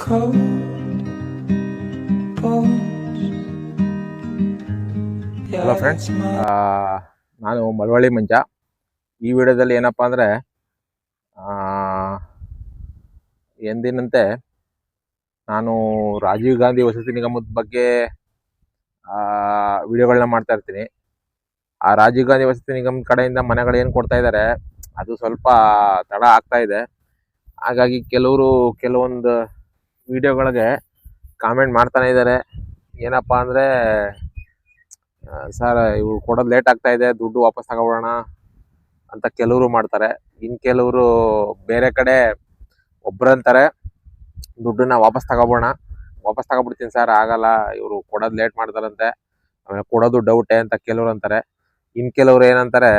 cold. Hello friends ನಾನು ಮಳವಳ್ಳಿ ಮಂಜ. ಈ ವಿಡಿಯೋದಲ್ಲಿ ಏನಪ್ಪ ಅಂದರೆ ಎಂದಿನಂತೆ ನಾನು ರಾಜೀವ್ ಗಾಂಧಿ ವಸತಿ ನಿಗಮದ ಬಗ್ಗೆ ವಿಡಿಯೋಗಳನ್ನ ಮಾಡ್ತಾ ಇರ್ತೀನಿ. ಆ ರಾಜೀವ್ ಗಾಂಧಿ ವಸತಿ ನಿಗಮದ ಕಡೆಯಿಂದ ಮನೆಗಳು ಏನು ಕೊಡ್ತಾ ಇದ್ದಾರೆ ಅದು ಸ್ವಲ್ಪ ತಡ ಆಗ್ತಾ ಇದೆ. ಹಾಗಾಗಿ ಕೆಲವರು ಕೆಲವೊಂದು ವಿಡಿಯೋಗಳಿಗೆ ಕಾಮೆಂಟ್ ಮಾಡ್ತಾನೆ ಇದ್ದಾರೆ ಏನಪ್ಪ ಅಂದರೆ ಸರ್ ಇವು ಕೊಡೋದು ಲೇಟ್ ಆಗ್ತಾ ಇದೆ, ದುಡ್ಡು ವಾಪಸ್ ತಗೊಬೋಣ ಅಂತ ಕೆಲವರು ಮಾಡ್ತಾರೆ. ಇನ್ ಕೆಲವರು ಬೇರೆ ಕಡೆ ಒಬ್ರಂತಾರೆ ದುಡ್ಡನ್ನ ವಾಪಸ್ ತಗೊಬೋಣ. ವಾಪಸ್ ತಗೊಬಿಡ್ತೀನಿ ಸರ್ ಆಗಲ್ಲ, ಇವರು ಕೊಡೋದು ಲೇಟ್ ಮಾಡ್ತಾರಂತೆ. ಆಮೇಲೆ ಕೊಡೋದು ಡೌಟೆ ಅಂತ ಕೆಲವ್ರು ಅಂತಾರೆ. ಇನ್ ಕೆಲವ್ರು ಏನಂತಾರೆ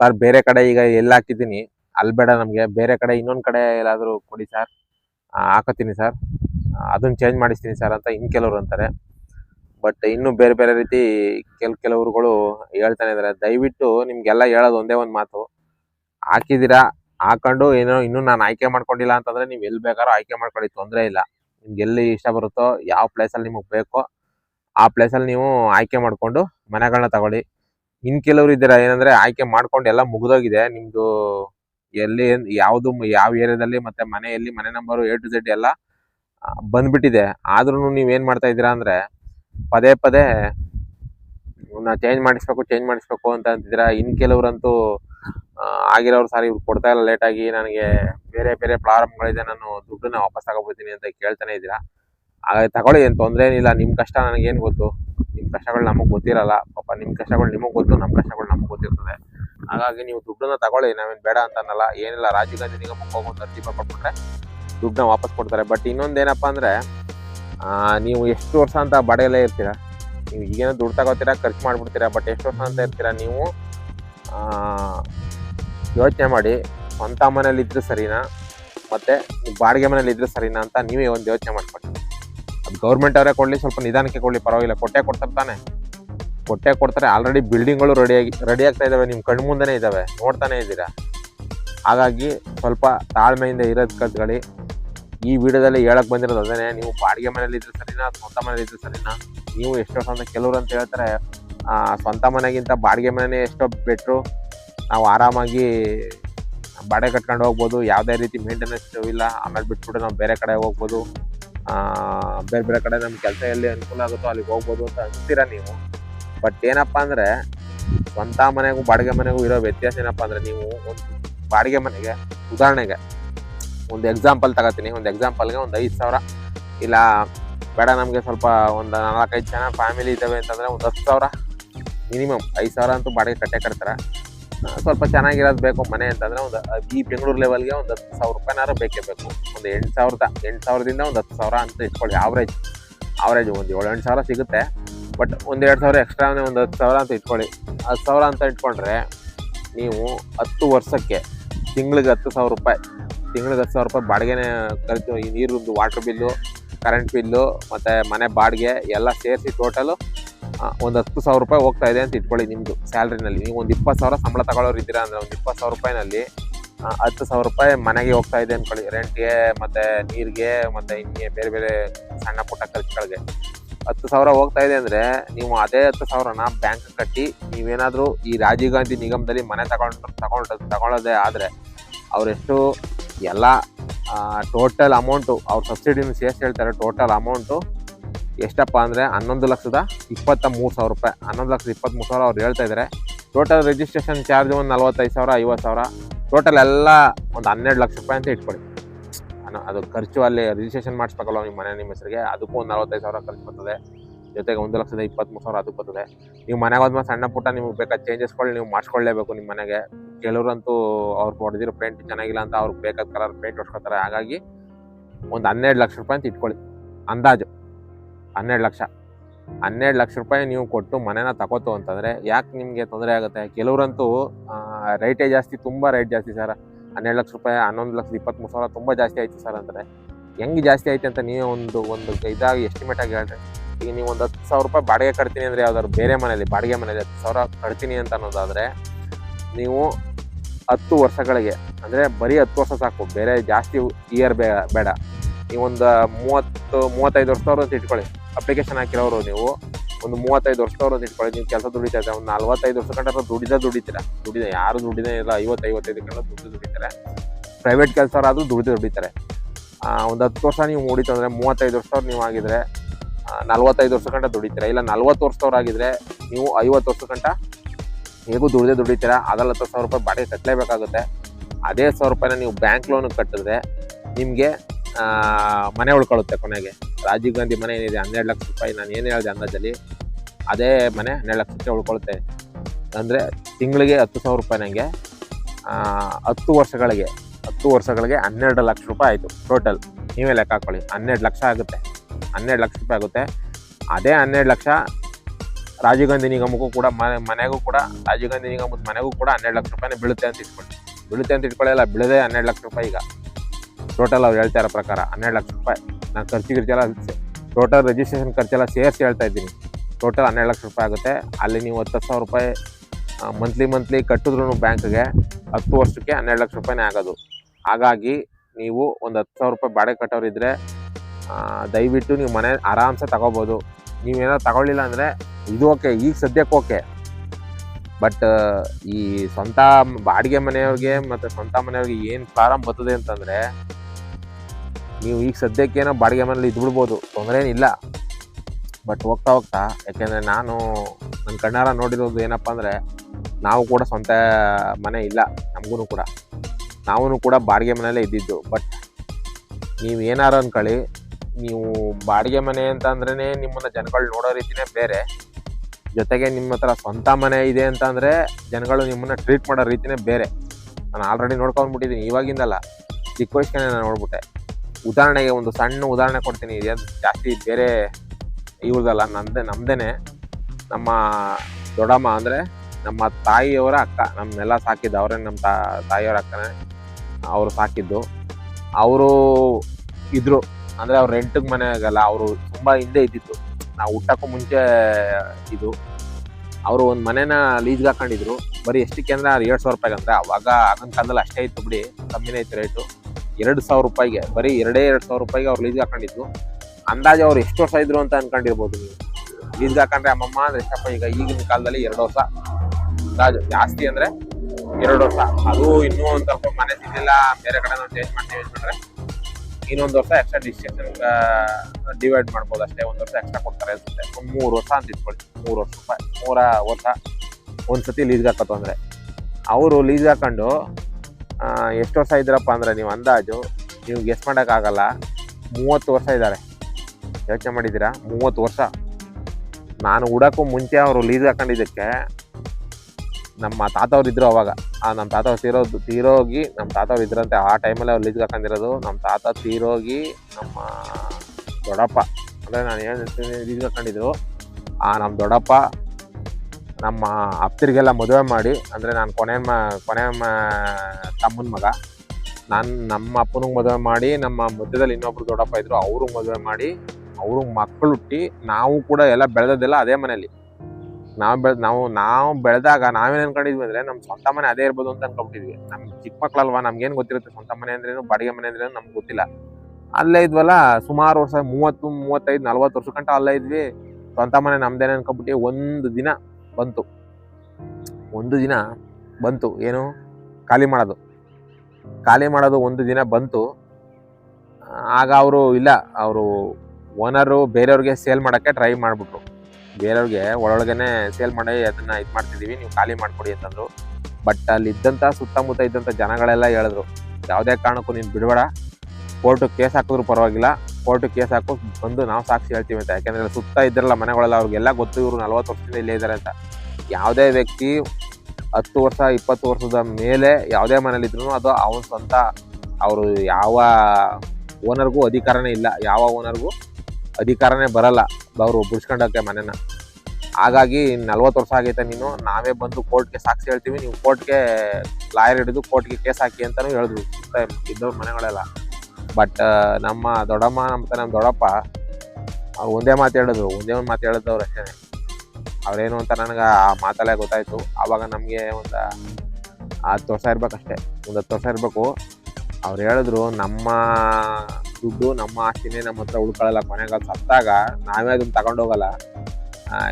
ಸರ್ ಬೇರೆ ಕಡೆ ಈಗ ಎಲ್ಲಿ ಹಾಕಿದ್ದೀನಿ ಅಲ್ಲಿ ಬೇಡ ನಮಗೆ. ಬೇರೆ ಕಡೆ ಇನ್ನೊಂದು ಕಡೆ ಎಲ್ಲಾದರೂ ಕೊಡಿ ಸರ್. ಹಾಕೋತೀನಿ ಸರ್. ಅದನ್ನ ಚೇಂಜ್ ಮಾಡಿಸ್ತೀನಿ ಸರ್ ಅಂತ ಇನ್ ಕೆಲವರು ಅಂತಾರೆ. ಬಟ್ ಇನ್ನು ಬೇರೆ ಬೇರೆ ರೀತಿ ಕೆಲ ಕೆಲವರುಗಳು ಹೇಳ್ತಾನೆ ಇದ್ದಾರೆ ದಯವಿಟ್ಟು ನಿಮಗೆಲ್ಲ ಹೇಳೋದು ಒಂದೇ ಒಂದು ಮಾತು. ಹಾಕಿದ್ದೀರಾ ಹಾಕೊಂಡು ಏನೋ ಇನ್ನೂ ನಾನು ಆಯ್ಕೆ ಮಾಡ್ಕೊಂಡಿಲ್ಲ ಅಂತಂದ್ರೆ ನೀವು ಎಲ್ಲಿ ಬೇಕಾದ್ರೂ ಆಯ್ಕೆ ಮಾಡ್ಕೊಳ್ಳಿ. ತೊಂದರೆ ಇಲ್ಲ. ನಿಮ್ಗೆ ಎಲ್ಲಿ ಇಷ್ಟ ಬರುತ್ತೋ ಯಾವ ಪ್ಲೇಸಲ್ಲಿ ನಿಮಗೆ ಬೇಕೋ ಆ ಪ್ಲೇಸಲ್ಲಿ ನೀವು ಆಯ್ಕೆ ಮಾಡಿಕೊಂಡು ಮನೆಗಳನ್ನ ತಗೊಳ್ಳಿ. ಇನ್ ಕೆಲವ್ರು ಇದ್ದೀರಾ ಏನಂದ್ರೆ ಆಯ್ಕೆ ಮಾಡ್ಕೊಂಡು ಎಲ್ಲ ಮುಗಿದೋಗಿದೆ. ನಿಮ್ದು ಎಲ್ಲಿ ಯಾವುದು ಯಾವ ಏರಿಯಾದಲ್ಲಿ ಮತ್ತೆ ಮನೆಯಲ್ಲಿ ಮನೆ ನಂಬರು ಎ ಟು ಝೆಡ್ ಎಲ್ಲ ಬಂದ್ಬಿಟ್ಟಿದೆ. ಆದ್ರೂ ನೀವೇನು ಮಾಡ್ತಾ ಇದ್ದೀರಾ ಅಂದ್ರೆ, ಪದೇ ಪದೇ ಚೇಂಜ್ ಮಾಡಿಸ್ಬೇಕು ಚೇಂಜ್ ಮಾಡಿಸ್ಬೇಕು ಅಂತ ಅಂತಿದ್ದೀರಾ? ಇನ್ ಕೆಲವ್ರಂತೂ ಆಗಿರೋರು ಸಾರಿ ಇವ್ರು ಕೊಡ್ತಾ ಇಲ್ಲ ಲೇಟ್ ಆಗಿ, ನನಗೆ ಬೇರೆ ಬೇರೆ ಪ್ರಾರಂಭಗಳಿದೆ, ನಾನು ದುಡ್ಡನ್ನ ವಾಪಸ್ ತಗೋಬೋತೀನಿ ಅಂತ ಕೇಳ್ತಾನೆ ಇದ್ದೀರಾ? ಹಾಗಾಗಿ ತಗೊಳ್ಳಿ, ಏನು ತೊಂದರೆ ಏನಿಲ್ಲ. ನಿಮ್ಮ ಕಷ್ಟ ನನಗೇನು ಗೊತ್ತು? ನಿಮ್ಮ ಕಷ್ಟಗಳು ನಮಗೆ ಗೊತ್ತಿರಲ್ಲ. ಪಾಪ ನಿಮ್ಮ ಕಷ್ಟಗಳು ನಿಮಗೆ ಗೊತ್ತು ನಮ್ಮ ಕಷ್ಟಗಳು ನಮಗೆ ಗೊತ್ತಿರ್ತದೆ. ಹಾಗಾಗಿ ನೀವು ದುಡ್ಡನ್ನ ತಗೊಳ್ಳಿ, ನಾವೇನು ಬೇಡ ಅಂತನಲ್ಲ ಏನಿಲ್ಲ, ರಾಜೀವ್ ಗಾಂಧಿ ನಿಗಮಕ್ಕೆ ಹೋಗೋ ಒಂದು ಅರ್ಜಿ ಕೊಟ್ಬಿಟ್ರೆ ದುಡ್ಡನ್ನ ವಾಪಸ್ ಕೊಡ್ತಾರೆ. ಬಟ್ ಇನ್ನೊಂದೇನಪ್ಪ ಅಂದರೆ ನೀವು ಎಷ್ಟು ವರ್ಷ ಅಂತ ಬಾಡಿಗೆಲ್ಲೇ ಇರ್ತೀರಾ. ನೀವು ಈಗೇನೋ ದುಡ್ಡು ತಗೋತೀರಾ, ಖರ್ಚು ಮಾಡಿಬಿಡ್ತೀರಾ ಬಟ್ ಎಷ್ಟು ವರ್ಷ ಅಂತ ಇರ್ತೀರಾ ನೀವು ಯೋಚನೆ ಮಾಡಿ. ಸ್ವಂತ ಮನೇಲಿ ಇದ್ರೆ ಸರಿನಾ, ಮತ್ತೆ ಬಾಡಿಗೆ ಮನೇಲಿ ಇದ್ರೆ ಸರಿನಾ ಅಂತ ನೀವೇ ಒಂದು ಯೋಚನೆ ಮಾಡ್ಕೊಳ್ಳಿ. ಅದು ಗೌರ್ಮೆಂಟ್ ಅವರೇ ಕೊಡಲಿ, ಸ್ವಲ್ಪ ನಿಧಾನಕ್ಕೆ ಕೊಡಲಿ, ಪರವಾಗಿಲ್ಲ. ಕೊಟ್ಟೆ ಕೊಡ್ತಾರೆ ತಾನೆ ಕೊಟ್ಟೆ ಕೊಡ್ತಾರೆ. ಆಲ್ರೆಡಿ ಬಿಲ್ಡಿಂಗ್ಗಳು ರೆಡಿಯಾಗಿ ರೆಡಿ ಆಗ್ತಾ ಇದಾವೆ. ನಿಮ್ಮ ಕಣ್ಣು ಮುಂದೆನೇ ಇದ್ದಾವೆ ನೋಡ್ತಾನೆ ಇದ್ದೀರಾ? ಹಾಗಾಗಿ ಸ್ವಲ್ಪ ತಾಳ್ಮೆಯಿಂದ ಇರೋದು ಕತ್ಗಳಿ ಈ ವಿಡಿಯೋದಲ್ಲಿ ಹೇಳಕ್ ಬಂದಿರೋದು ಅದೇನೆ, ನೀವು ಬಾಡಿಗೆ ಮನೇಲಿ ಇದ್ರೆ ಸರಿನಾ, ಸ್ವಂತ ಮನೇಲಿ ಇದ್ರೆ ಸರಿನಾ? ನೀವು ಎಷ್ಟೋ ಅಂತ ಕೆಲವರು ಅಂತ ಹೇಳ್ತಾರೆ ಸ್ವಂತ ಮನೆಗಿಂತ ಬಾಡಿಗೆ ಮನೆನೇ ಎಷ್ಟೋ ಬೆಟ್ರು ನಾವು ಆರಾಮಾಗಿ ಬಾಡಿಗೆ ಕಟ್ಕೊಂಡು ಹೋಗ್ಬೋದು. ಯಾವುದೇ ರೀತಿ ಮೇಂಟೆನೆನ್ಸ್ ಇಲ್ಲ. ಆಮೇಲೆ ಬಿಟ್ಬಿಟ್ಟು ನಾವು ಬೇರೆ ಕಡೆ ಹೋಗ್ಬೋದು. ಬೇರೆ ಬೇರೆ ಕಡೆ ನಮ್ಮ ಕೆಲಸ ಎಲ್ಲಿ ಅನುಕೂಲ ಆಗುತ್ತೋ ಅಲ್ಲಿಗೆ ಹೋಗ್ಬೋದು ಅಂತ ಅಂತೀರಾ ನೀವು? ಬಟ್ ಏನಪ್ಪಾ ಅಂದ್ರೆ, ಸ್ವಂತ ಮನೆಗೂ ಬಾಡಿಗೆ ಮನೆಗೂ ಇರೋ ವ್ಯತ್ಯಾಸ ಏನಪ್ಪಾ ಅಂದ್ರೆ ನೀವು ಒಂದು ಬಾಡಿಗೆ ಮನೆಗೆ, ಉದಾಹರಣೆಗೆ ಒಂದು ಎಕ್ಸಾಂಪಲ್ ತಗೋತೀನಿ. ಒಂದು ಎಕ್ಸಾಂಪಲ್ಗೆ ಒಂದು ಐದು ಸಾವಿರ. ಇಲ್ಲ, ಬೇಡ ನಮಗೆ ಸ್ವಲ್ಪ ಒಂದು ನಾಲ್ಕೈದು ಜನ ಫ್ಯಾಮಿಲಿ ಇದ್ದಾವೆ ಅಂತಂದರೆ ಒಂದು ಹತ್ತು ಸಾವಿರ ಮಿನಿಮಮ್ ಐದು ಸಾವಿರ ಅಂತೂ ಬಾಡಿಗೆ ಕಟ್ಟೆ ಕಟ್ತಾರೆ. ಸ್ವಲ್ಪ ಚೆನ್ನಾಗಿರೋದು ಬೇಕು ಮನೆ ಅಂತಂದರೆ ಒಂದು ಈ ಬೆಂಗಳೂರು ಲೆವೆಲ್ಗೆ ಒಂದು ಹತ್ತು ಸಾವಿರ ರೂಪಾಯಿನಾರು ಬೇಕೇ ಬೇಕು. ಒಂದು ಎಂಟು ಸಾವಿರದ, ಎಂಟು ಸಾವಿರದಿಂದ ಒಂದು ಹತ್ತು ಸಾವಿರ ಅಂತ ಇಟ್ಕೊಳ್ಳಿ ಆವ್ರೇಜ್ ಆವ್ರೇಜ್ ಒಂದು ಏಳು ಎಂಟು ಸಾವಿರ ಸಿಗುತ್ತೆ. ಬಟ್ ಒಂದು ಎರಡು ಸಾವಿರ ಎಕ್ಸ್ಟ್ರಾನೇ ಒಂದು ಹತ್ತು ಸಾವಿರ ಅಂತ ಇಟ್ಕೊಳ್ಳಿ. ಹತ್ತು ಸಾವಿರ ಅಂತ ಇಟ್ಕೊಂಡ್ರೆ ನೀವು ಹತ್ತು ವರ್ಷಕ್ಕೆ ತಿಂಗಳಿಗೆ ಹತ್ತು ಸಾವಿರ ರೂಪಾಯಿ. ತಿಂಗಳಿಗೆ ಹತ್ತು ಸಾವಿರ ರೂಪಾಯಿ ಬಾಡಿಗೆನೇ ಖರ್ಚು ಈ ನೀರಿಂದು ವಾಟರ್ ಬಿಲ್ಲು ಕರೆಂಟ್ ಬಿಲ್ಲು ಮತ್ತು ಮನೆ ಬಾಡಿಗೆ ಎಲ್ಲ ಸೇರಿಸಿ ಟೋಟಲು ಒಂದು ಹತ್ತು ಸಾವಿರ ರೂಪಾಯಿ ಹೋಗ್ತಾ ಇದೆ ಅಂತ ಇಟ್ಕೊಳ್ಳಿ ನಿಮ್ಮದು ಸ್ಯಾಲ್ರಿನಲ್ಲಿ. ನೀವು ಒಂದು ಇಪ್ಪತ್ತು ಸಾವಿರ ಸಂಬಳ ತಗೊಳ್ಳೋರು ಇದ್ದೀರಾ ಅಂದರೆ ಒಂದು ಇಪ್ಪತ್ತು ಸಾವಿರ ರೂಪಾಯಿನಲ್ಲಿ ಹತ್ತು ಸಾವಿರ ರೂಪಾಯಿ ಮನೆಗೆ ಹೋಗ್ತಾ ಇದೆ ಅಂದ್ಕೊಳ್ಳಿ ರೆಂಟ್ಗೆ ಮತ್ತು ನೀರಿಗೆ, ಮತ್ತು ಇನ್ನೇ ಬೇರೆ ಬೇರೆ ಸಣ್ಣ ಪುಟ್ಟ ಖರ್ಚುಗಳಿಗೆ. ಹತ್ತು ಸಾವಿರ ಹೋಗ್ತಾ ಇದೆ ಅಂದ್ರೆ ನೀವು ಅದೇ ಹತ್ತು ಸಾವಿರನ ಬ್ಯಾಂಕ್ ಕಟ್ಟಿ ನೀವೇನಾದರೂ ಈ ರಾಜೀವ್ ಗಾಂಧಿ ನಿಗಮದಲ್ಲಿ ಮನೆ ತಗೊಂಡು ತಗೊಂಡು ತಗೊಳ್ಳೋದೇ ಆದರೆ ಅವರೆಷ್ಟು ಎಲ್ಲ ಟೋಟಲ್ ಅಮೌಂಟು ಅವ್ರ ಸಬ್ಸಿಡಿನ ಎಷ್ಟು ಹೇಳ್ತಾರೆ ಟೋಟಲ್ ಅಮೌಂಟು ಎಷ್ಟಪ್ಪ ಅಂದರೆ ಹನ್ನೊಂದು ಲಕ್ಷದ ಇಪ್ಪತ್ತ ಮೂರು ಸಾವಿರ ರೂಪಾಯಿ. ಹನ್ನೊಂದು ಲಕ್ಷದ ಇಪ್ಪತ್ತ್ಮೂರು ಸಾವಿರ ಅವ್ರು ಹೇಳ್ತಾ ಇದ್ದಾರೆ ಟೋಟಲ್ ರಿಜಿಸ್ಟ್ರೇಷನ್ ಚಾರ್ಜ್ ಒಂದು ನಲ್ವತ್ತೈದು ಸಾವಿರ, ಐವತ್ತು ಸಾವಿರ. ಟೋಟಲ್ ಎಲ್ಲ ಒಂದು ಹನ್ನೆರಡು ಲಕ್ಷ ರೂಪಾಯಿ ಅಂತ ಇಟ್ಕೊಳ್ಳಿ. ಅದು ಖರ್ಚು ಅಲ್ಲಿ ರಿಜಿಸ್ಟ್ರೇಷನ್ ಮಾಡಿಸ್ಬೇಕಲ್ಲ ನಿಮ್ಮ ಮನೆ ನಿಮ್ಮ ಹೆಸರಿಗೆ, ಅದಕ್ಕೂ ಒಂದು ನಲ್ವತ್ತೈದು ಸಾವಿರ ಖರ್ಚು ಬರ್ತದೆ. ಜೊತೆಗೆ ಒಂದು ಲಕ್ಷದ ಇಪ್ಪತ್ತ್ಮೂರು ಸಾವಿರ ಅದಕ್ಕೆ ಬರ್ತದೆ. ನೀವು ಮನೆಗೆ ಹೋದ್ಮೇಲೆ ಸಣ್ಣ ಪುಟ್ಟ ನಿಮಗೆ ಬೇಕಾದ ಚೇಂಜಸ್ಗಳು ನೀವು ಮಾಡಿಸ್ಕೊಳ್ಳೇಬೇಕು ನಿಮ್ಮ ಮನೆಗೆ. ಕೆಲವರಂತೂ ಅವ್ರು ಹೊಡೆದಿರೋ ಪೇಂಟ್ ಚೆನ್ನಾಗಿಲ್ಲ ಅಂತ ಅವ್ರಿಗೆ ಬೇಕಾದ ಕಲರ್ ಪೇಂಟ್ ಹೊಡ್ಸ್ಕೊತಾರೆ. ಹಾಗಾಗಿ ಒಂದು ಹನ್ನೆರಡು ಲಕ್ಷ ರೂಪಾಯಿ ಅಂತ ಇಟ್ಕೊಳ್ಳಿ. ಅಂದಾಜು. ಹನ್ನೆರಡು ಲಕ್ಷ. ಹನ್ನೆರಡು ಲಕ್ಷ ರೂಪಾಯಿ ನೀವು ಕೊಟ್ಟು ಮನೆನ ತಗೋತು ಅಂತಂದರೆ ಯಾಕೆ ನಿಮಗೆ ತೊಂದರೆ ಆಗುತ್ತೆ? ಕೆಲವರಂತೂ ರೈಟೇ ಜಾಸ್ತಿ, ತುಂಬ ರೈಟ್ ಜಾಸ್ತಿ ಸರ್. ಹನ್ನೆರಡು ಲಕ್ಷ ರೂಪಾಯಿ, ಹನ್ನೊಂದು ಲಕ್ಷದ ಇಪ್ಪತ್ತ್ಮೂರು ಸಾವಿರ ತುಂಬ ಜಾಸ್ತಿ ಆಯಿತು ಸರ್ ಅಂದರೆ. ಹೆಂಗೆ ಜಾಸ್ತಿ ಆಯ್ತು ಅಂತ ನೀವೇ ಒಂದು ಒಂದು ಇದಾಗಿ ಎಸ್ಟಿಮೇಟ್ ಆಗಿ ಹೇಳ್ರಿ. ಈಗ ನೀವು ಒಂದು ಹತ್ತು ಸಾವಿರ ರೂಪಾಯಿ ಬಾಡಿಗೆ ಕಟ್ತೀನಿ ಅಂದರೆ ಯಾವ್ದಾದ್ರು ಬೇರೆ ಮನೇಲಿ ಬಾಡಿಗೆ ಮನೇಲಿ ಹತ್ತು ಸಾವಿರ ಕಟ್ತೀನಿ ಅಂತ ಅನ್ನೋದಾದರೆ, ನೀವು ಹತ್ತು ವರ್ಷಗಳಿಗೆ, ಅಂದರೆ ಬರೀ ಹತ್ತು ವರ್ಷ ಸಾಕು, ಬೇರೆ ಜಾಸ್ತಿ ಇಯರ್ ಬೇ, ಬೇಡ. ನೀವೊಂದು ಮೂವತ್ತು, ಮೂವತ್ತೈದು ವರ್ಷದವ್ರು ಅಂತ ಇಟ್ಕೊಳ್ಳಿ. ಅಪ್ಲಿಕೇಶನ್ ಹಾಕಿರೋರು ನೀವು ಒಂದು ಮೂವತ್ತೈದು ವರ್ಷದವ್ರು ಅಂತ ಇಟ್ಕೊಳ್ಳಿ ನೀವು ಕೆಲಸ ದುಡಿತಾ ಇದ್ದಾರೆ, ಒಂದು ನಲ್ವತ್ತೈದು ವರ್ಷ ಕಂಡ್ರೆ ದುಡಿದ ದುಡಿತೀರ? ದುಡಿದ, ಯಾರು ದುಡಿದೇ ಇಲ್ಲ ಐವತ್ತು ಐವತ್ತೈದು ಕಂಡ ದುಡ್ಡು ದುಡಿತಾರೆ ಪ್ರೈವೇಟ್ ಕೆಲಸವರಾದ್ರೂ ದುಡಿದು ದುಡಿತಾರೆ. ಒಂದು ಹತ್ತು ವರ್ಷ ನೀವು ಹೊಡಿತು ಅಂದರೆ ಮೂವತ್ತೈದು ವರ್ಷದವ್ರು ನೀವು ಆಗಿದ್ರೆ ನಲ್ವತ್ತೈದು ವರ್ಷ ಗಂಟ ದುಡಿತೀರ? ಇಲ್ಲ ನಲ್ವತ್ತು ವರ್ಷದವ್ರು ಆಗಿದ್ರೆ ನೀವು ಐವತ್ತು ವರ್ಷ ಗಂಟ ಹೇಗೂ ದುಡಿದೇ ದುಡಿತೀರ? ಅದಲ್ಲ ಹತ್ತು ಸಾವಿರ ರೂಪಾಯಿ ಬಾಡಿಗೆ ಕಟ್ಟಲೇಬೇಕಾಗುತ್ತೆ ಅದೇ ಸಾವಿರ ರೂಪಾಯಿನ ನೀವು ಬ್ಯಾಂಕ್ ಲೋನ್ ಕಟ್ಟಿದ್ರೆ ನಿಮಗೆ ಮನೆ ಉಳ್ಕೊಳ್ಳುತ್ತೆ ಕೊನೆಗೆ. ರಾಜೀವ್ ಗಾಂಧಿ ಮನೆ ಏನಿದೆ, ಹನ್ನೆರಡು ಲಕ್ಷ ರೂಪಾಯಿ, ನಾನು ಏನು ಹೇಳಿದೆ ಅಂದಾಜಲ್ಲಿ? ಅದೇ ಮನೆ ಹನ್ನೆರಡು ಲಕ್ಷ ರೂಪಾಯಿ ಉಳ್ಕೊಳುತ್ತೆ. ಅಂದರೆ ತಿಂಗಳಿಗೆ ಹತ್ತು ಸಾವಿರ ರೂಪಾಯಿ ನನಗೆ ಹತ್ತು ವರ್ಷಗಳಿಗೆ ಹತ್ತು ವರ್ಷಗಳಿಗೆ ಹನ್ನೆರಡು ಲಕ್ಷ ರೂಪಾಯಿ ಆಯಿತು ಟೋಟಲ್ ನೀವೇ ಲೆಕ್ಕ ಹಾಕೊಳ್ಳಿ. ಹನ್ನೆರಡು ಲಕ್ಷ ಆಗುತ್ತೆ. ಹನ್ನೆರಡು ಲಕ್ಷ ರೂಪಾಯಿ ಆಗುತ್ತೆ. ಅದೇ ಹನ್ನೆರಡು ಲಕ್ಷ ರಾಜೀವ್ ಗಾಂಧಿ ನಿಗಮಕ್ಕೂ ಕೂಡ, ಮನೆ, ಮನೆಗೂ ಕೂಡ, ರಾಜೀವ್ ಗಾಂಧಿ ನಿಗಮದ ಮನೆಗೂ ಕೂಡ ಹನ್ನೆರಡು ಲಕ್ಷ ರೂಪಾಯಿನೇ ಬೀಳುತ್ತೆ ಅಂತ ಇಟ್ಕೊಳ್ಳಿ. ಬೀಳುತ್ತೆ ಅಂತ ಇಟ್ಕೊಳ್ಳಿಲ್ಲ, ಬೀಳದೆ ಹನ್ನೆರಡು ಲಕ್ಷ ರೂಪಾಯಿ ಈಗ. ಟೋಟಲ್ ಅವ್ರು ಹೇಳ್ತಾ ಇರೋ ಪ್ರಕಾರ ಹನ್ನೆರಡು ಲಕ್ಷ ರೂಪಾಯಿ. ನಾನು ಖರ್ಚು ಗಿರ್ಚೆಲ್ಲ ಟೋಟಲ್ ರಿಜಿಸ್ಟ್ರೇಷನ್ ಖರ್ಚೆಲ್ಲ ಸೇರಿಸಿ ಹೇಳ್ತಾ ಇದ್ದೀನಿ. ಟೋಟಲ್ ಹನ್ನೆರಡು ಲಕ್ಷ ರೂಪಾಯಿ ಆಗುತ್ತೆ. ಅಲ್ಲಿ ನೀವು ಹತ್ತು ಸಾವಿರ ರೂಪಾಯಿ ಮಂತ್ಲಿ ಮಂತ್ಲಿ ಕಟ್ಟಿದ್ರು ಬ್ಯಾಂಕ್ಗೆ ಹತ್ತು ವರ್ಷಕ್ಕೆ ಹನ್ನೆರಡು ಲಕ್ಷ ರೂಪಾಯಿನೇ ಆಗೋದು. ಹಾಗಾಗಿ ನೀವು ಒಂದು ಹತ್ತು ಸಾವಿರ ರೂಪಾಯಿ ಬಾಡಿಗೆ ಕಟ್ಟೋರಿದ್ರೆ ಆ, ದಯವಿಟ್ಟು ನೀವು ಮನೆ ಆರಾಮ್ಸೆ ತಗೋಬೋದು. ನೀವೇನೋ ತಗೊಳ್ಳಿಲ್ಲ ಅಂದರೆ ಇದು ಓಕೆ ಈಗ ಸದ್ಯಕ್ಕೆ ಓಕೆ. ಬಟ್ ಈ ಸ್ವಂತ ಬಾಡಿಗೆ ಮನೆಯವ್ರಿಗೆ ಮತ್ತು ಸ್ವಂತ ಮನೆಯವ್ರಿಗೆ ಏನು ಪ್ರಾರಂಭ ಬರ್ತದೆ ಅಂತಂದರೆ ನೀವು ಈಗ ಸದ್ಯಕ್ಕೇನೋ ಬಾಡಿಗೆ ಮನೇಲಿ ಇದ್ಬಿಡ್ಬೋದು. ತೊಂದರೆ ಏನಿಲ್ಲ. ಬಟ್ ಹೋಗ್ತಾ ಹೋಗ್ತಾ, ಯಾಕೆಂದರೆ ನಾನು ನನ್ನ ಕಣ್ಣಾರ ನೋಡಿರೋದು ಏನಪ್ಪ ಅಂದರೆ, ನಾವು ಕೂಡ ಸ್ವಂತ ಮನೆ ಇಲ್ಲ ನಮಗೂ ಕೂಡ. ನಾವೂ ಕೂಡ ಬಾಡಿಗೆ ಮನೆಯಲ್ಲೇ ಇದ್ದಿದ್ದು. ಬಟ್ ನೀವು ಏನಾರು ಅನ್ಕೊಳ್ಳಿ, ನೀವು ಬಾಡಿಗೆ ಮನೆ ಅಂತ ಅಂದ್ರೇ ನಿಮ್ಮನ್ನ ಜನಗಳು ನೋಡೋ ರೀತಿನೇ ಬೇರೆ. ಜೊತೆಗೆ ನಿಮ್ಮ ಹತ್ರ ಸ್ವಂತ ಮನೆ ಇದೆ ಅಂತ ಅಂದರೆ, ಜನಗಳು ನಿಮ್ಮನ್ನ ಟ್ರೀಟ್ ಮಾಡೋ ರೀತಿನೇ ಬೇರೆ. ನಾನು ಆಲ್ರೆಡಿ ನೋಡ್ಕೊಂಡ್ಬಿಟ್ಟಿದ್ದೀನಿ ಇವಾಗಿಂದಲ್ಲ. ಚಿಕ್ಕ ವಯಸ್ಸಿಗೆ ನಾನು ನೋಡ್ಬಿಟ್ಟೆ. ಉದಾಹರಣೆಗೆ ಒಂದು ಸಣ್ಣ ಉದಾಹರಣೆ ಕೊಡ್ತೀನಿ ಇದೆ ಜಾಸ್ತಿ ಬೇರೆ ಇವ್ರದಲ್ಲ, ನಂದೇ, ನಮ್ದೇನೆ. ನಮ್ಮ ದೊಡ್ಡಮ್ಮ ಅಂದರೆ ನಮ್ಮ ತಾಯಿಯವರ ಅಕ್ಕ ನಮ್ಮನ್ನೆಲ್ಲ ಸಾಕಿದ್ದು ಅವರೇ, ನಮ್ಮ ತಾಯಿಯವರ ಅಕ್ಕನೇ ಅವರು ಸಾಕಿದ್ದು. ಅವರು ಇದ್ರು, ಅಂದರೆ ಅವ್ರು ರೆಂಟಿಗೆ ಆಗಲ್ಲ ಅವರು ತುಂಬ ಹಿಂದೆ ಇದ್ದಿತ್ತು. ನಾವು ಹುಟ್ಟಕ್ಕೂ ಮುಂಚೆ ಇದು ಅವರು ಒಂದು ಮನೆನ ಲೀಸ್ಗೆ ಹಾಕೊಂಡಿದ್ರು. ಬರೀ ಎಷ್ಟಕ್ಕೆ ಅಂದರೆ ಅದು ಎರಡು ಸಾವಿರ ರೂಪಾಯಿಗೆ ಅಂದರೆ ಅವಾಗ ಆಗಿನ ಕಾಲದಲ್ಲಿ ಅಷ್ಟೇ ಇತ್ತು ಬಿಡಿ. ಕಮ್ಮಿನೇ ಇತ್ತು ರೇಟು ಎರಡು ಸಾವಿರ ರೂಪಾಯಿಗೆ, ಬರೀ ಎರಡೇ ಎರಡು ಸಾವಿರ ರೂಪಾಯಿಗೆ ಅವ್ರು ಲೀಸ್ಗೆ ಹಾಕೊಂಡಿದ್ರು ಅಂದಾಜು ಅವ್ರು ಎಷ್ಟು ವರ್ಷ ಇದ್ರು ಅಂತ ಅನ್ಕೊಂಡಿರ್ಬೋದು ನೀವು. ಈಗ ಹಾಕೊಂಡ್ರೆ ಅಮ್ಮಮ್ಮ ಅಂದ್ರೆ ಎಷ್ಟಪ್ಪ ಈಗ ಈಗಿನ ಕಾಲದಲ್ಲಿ ಎರಡು ವರ್ಷ. ಅಂದಾಜು ಜಾಸ್ತಿ ಅಂದ್ರೆ ಎರಡು ವರ್ಷ. ಅದು ಇನ್ನೂ ಒಂದು ಸ್ವಲ್ಪ ಮನೆ ಸಿಗಲಿಲ್ಲ ಬೇರೆ ಕಡೆ ನಾವು ಚೇಂಜ್ ಮಾಡ್ತೀವಿ ಅಂದ್ಬಿಟ್ರೆ ಇನ್ನೊಂದು ವರ್ಷ ಎಕ್ಸ್ಟ್ರಾ ಡಿಸ್ಟೆನ್ಸ್ ಡಿವೈಡ್ ಮಾಡ್ಬೋದು ಅಷ್ಟೇ. ಒಂದು ವರ್ಷ ಎಕ್ಸ್ಟ್ರಾ ಕೊಡ್ತಾರೆ ಅನ್ಸುತ್ತೆ. ಒಂದು ಮೂರು ವರ್ಷ ಅಂತ ಇಟ್ಕೊಳ್ಳಿ. ಮೂರು ವರ್ಷ ರೂಪಾಯಿ. ಮೂರ ವರ್ಷ ಒಂದ್ಸತಿ ಲೀಸ್ಗೆ ಹಾಕೋದು ಅಂದರೆ. ಅವರು ಲೀಸ್ಗೆ ಹಾಕೊಂಡು ಎಷ್ಟು ವರ್ಷ ಇದ್ರಪ್ಪ ಅಂದರೆ ನೀವು ಅಂದಾಜು, ನೀವು ಗೆಸ್ ಮಾಡೋಕ್ಕಾಗಲ್ಲ. ಮೂವತ್ತು ವರ್ಷ ಇದ್ದಾರೆ. ಯೋಚನೆ ಮಾಡಿದ್ದೀರಾ? ಮೂವತ್ತು ವರ್ಷ. ನಾನು ಉಡೋಕ್ಕೂ ಮುಂಚೆ ಅವರು ಲೀಸ್ ಹಾಕೊಂಡಿದ್ದಕ್ಕೆ ನಮ್ಮ ತಾತವ್ರು ಇದ್ರು ಅವಾಗ. ಆ, ನಮ್ಮ ತಾತ ತೀರೋದು, ತೀರೋಗಿ ನಮ್ಮ ತಾತವ್ರು ಇದ್ರಂತೆ. ಆ ಟೈಮಲ್ಲಿ ಅವ್ರು ಲೀಸ್ಗೆ ಹಾಕೊಂಡಿರೋದು. ನಮ್ಮ ತಾತ ತೀರೋಗಿ ನಮ್ಮ ದೊಡ್ಡಪ್ಪ. ಅಂದರೆ ನಾನು ಏನು ಲೀಸ್ಗೆ ಹಾಕೊಂಡಿದ್ರು. ಆ, ನಮ್ಮ ದೊಡ್ಡಪ್ಪ ನಮ್ಮ ಅಪ್ತಿರಿಗೆಲ್ಲ ಮದುವೆ ಮಾಡಿ, ಅಂದರೆ ನಾನು ಕೊನೆ ಮ ಕೊನೆ ಮ, ತಮ್ಮನ ಮಗ. ನಾನು ನಮ್ಮ ಅಪ್ಪನಿಗೆ ಮದುವೆ ಮಾಡಿ, ನಮ್ಮ ಮಧ್ಯದಲ್ಲಿ ಇನ್ನೊಬ್ರು ದೊಡ್ಡಪ್ಪ ಇದ್ರು, ಅವ್ರಿಗೆ ಮದುವೆ ಮಾಡಿ ಅವ್ರಿಗೆ ಮಕ್ಕಳು ಹುಟ್ಟಿ ನಾವು ಕೂಡ ಎಲ್ಲ ಬೆಳೆದದ್ದೆಲ್ಲ ಅದೇ ಮನೆಯಲ್ಲಿ. ನಾವು ಬೆಳೆದ್, ನಾವು ನಾವು ಬೆಳೆದಾಗ ನಾವೇನು ಅನ್ಕೊಂಡಿದ್ವಿ ಅಂದ್ರೆ ನಮ್ಮ ಸ್ವಂತ ಮನೆ ಅದೇ ಇರ್ಬೋದು ಅಂತ ಅನ್ಕೊಂಡ್ಬಿಟ್ಟಿದ್ವಿ. ನಮ್ ಚಿಕ್ಕ ಮಕ್ಕಳಲ್ವಾ ನಮ್ಗೇನು ಗೊತ್ತಿರುತ್ತೆ ಸ್ವಂತ ಮನೆ ಅಂದ್ರೇನು, ಬಾಡಿಗೆ ಮನೆ ಅಂದ್ರೇನು ನಮ್ಗೆ ಗೊತ್ತಿಲ್ಲ. ಅಲ್ಲೇ ಇದ್ವಲ್ಲ, ಸುಮಾರು ವರ್ಷ, ಮೂವತ್ತು, ಮೂವತ್ತೈದು, ನಲ್ವತ್ತು ವರ್ಷ ಗಂಟ ಅಲ್ಲೇ ಇದ್ವಿ. ಸ್ವಂತ ಮನೆ ನಮ್ದೇನೆ ಅನ್ಕೊಂಡ್ಬಿಟ್ಟು ಒಂದು ದಿನ ಬಂತು. ಒಂದು ದಿನ ಬಂತು. ಏನು? ಖಾಲಿ ಮಾಡೋದು. ಖಾಲಿ ಮಾಡೋದು ಒಂದು ದಿನ ಬಂತು. ಆಗ ಅವರು, ಇಲ್ಲ, ಅವರು ಓನರು ಬೇರೆಯವ್ರಿಗೆ ಸೇಲ್ ಮಾಡೋಕ್ಕೆ ಟ್ರೈ ಮಾಡಿಬಿಟ್ರು. ಬೇರೆಯವ್ರಿಗೆ ಒಳೊಳಗೇನೆ ಸೇಲ್ ಮಾಡಿ ಅದನ್ನು ಇದು ಮಾಡ್ತಿದ್ದೀವಿ ನೀವು ಖಾಲಿ ಮಾಡಿಕೊಡಿ ಅಂತಂದರು. ಬಟ್ ಅಲ್ಲಿ ಇದ್ದಂಥ ಸುತ್ತಮುತ್ತ ಇದ್ದಂಥ ಜನಗಳೆಲ್ಲ ಹೇಳಿದ್ರು, ಯಾವುದೇ ಕಾರಣಕ್ಕೂ ನೀನು ಬಿಡಬೇಡ ಕೋರ್ಟಿಗೆ ಕೇಸ್ ಹಾಕಿದ್ರು ಪರವಾಗಿಲ್ಲ ಕೋರ್ಟಿಗೆ ಕೇಸ್ ಹಾಕು ಬಂದು ನಾವು ಸಾಕ್ಷಿ ಹೇಳ್ತೀವಿ ಅಂತ. ಯಾಕೆಂದರೆ ಸುತ್ತ ಇದ್ರಲ್ಲ ಮನೆಗಳೆಲ್ಲ, ಅವ್ರಿಗೆಲ್ಲ ಗೊತ್ತು ಇವರು ನಲ್ವತ್ತು ವರ್ಷದಿಂದ ಇಲ್ಲೇ ಇದ್ದಾರೆ ಅಂತ. ಯಾವುದೇ ವ್ಯಕ್ತಿ ಹತ್ತು ವರ್ಷ, ಇಪ್ಪತ್ತು ವರ್ಷದ ಮೇಲೆ ಯಾವುದೇ ಮನೇಲಿದ್ರು ಅದು ಅವನ ಸ್ವಂತ. ಅವರು ಯಾವ ಓನರ್ಗೂ ಅಧಿಕಾರನೇ ಇಲ್ಲ. ಯಾವ ಓನರ್ಗೂ ಅಧಿಕಾರನೇ ಬರಲ್ಲ. ಅವರು ಬಿಡ್ಸ್ಕೊಂಡೋಕೆ ಮನೆನ. ಹಾಗಾಗಿ ನಲ್ವತ್ತು ವರ್ಷ ಆಗೈತೆ ನೀನು, ನಾವೇ ಬಂದು ಕೋರ್ಟ್ಗೆ ಸಾಕ್ಷಿ ಹೇಳ್ತೀವಿ. ನೀವು ಕೋರ್ಟ್ಗೆ ಲಾಯರ್ ಹಿಡಿದು ಕೋರ್ಟ್ಗೆ ಕೇಸ್ ಹಾಕಿ ಅಂತಲೂ ಹೇಳಿದ್ರು. ಇದ್ದವ್ರ ಮನೆಗಳೆಲ್ಲ. ಬಟ್ ನಮ್ಮ ದೊಡ್ಡಮ್ಮ ಮತ್ತು ನಮ್ಮ ದೊಡ್ಡಪ್ಪ, ಅವ್ರು ಒಂದೇ ಮಾತು ಹೇಳಿದ್ರು. ಒಂದೇ ಒಂದು ಮಾತು ಹೇಳಿದವ್ರು ಅಷ್ಟೇ. ಅವ್ರೇನು ಅಂತ ನನಗೆ, ಆ ಮಾತಲ್ಲೇ ಗೊತ್ತಾಯಿತು. ಆವಾಗ ನಮಗೆ ಒಂದು ಹತ್ತು ವರ್ಷ ಇರಬೇಕಷ್ಟೇ. ಒಂದು ಹತ್ತು ವರ್ಷ ಇರಬೇಕು. ಅವ್ರು ಹೇಳಿದ್ರು, ನಮ್ಮ ದುಡ್ಡು ನಮ್ಮ ಆಸ್ತಿನೇ ನಮ್ಮ ಹತ್ರ ಉಳ್ಕೊಳ್ಳಲ್ಲ ಕೊನೆಗೆ ಅದು ಸತ್ತಾಗ ನಾವೇ ಅದನ್ನ ತಗೊಂಡೋಗಲ್ಲ